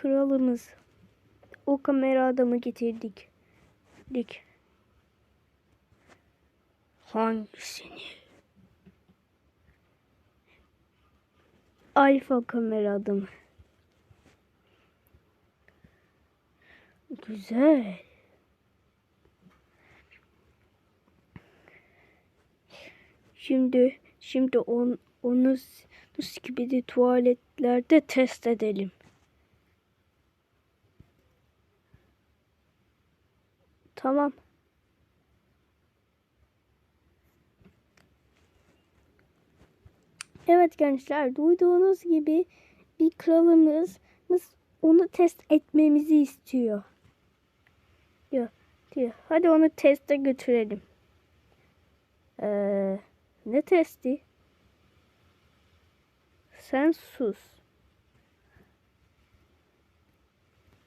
kralımız. O kamera adamı getirdik. Dik. Hangisini? Alfa kamera adamı. Güzel. Şimdi şimdi on, onu s- gibi de tuvaletlerde test edelim. Tamam. Evet gençler duyduğunuz gibi bir kralımız onu test etmemizi istiyor. Diyor, diyor. Hadi onu teste götürelim. Ee, ne testi? Sen sus.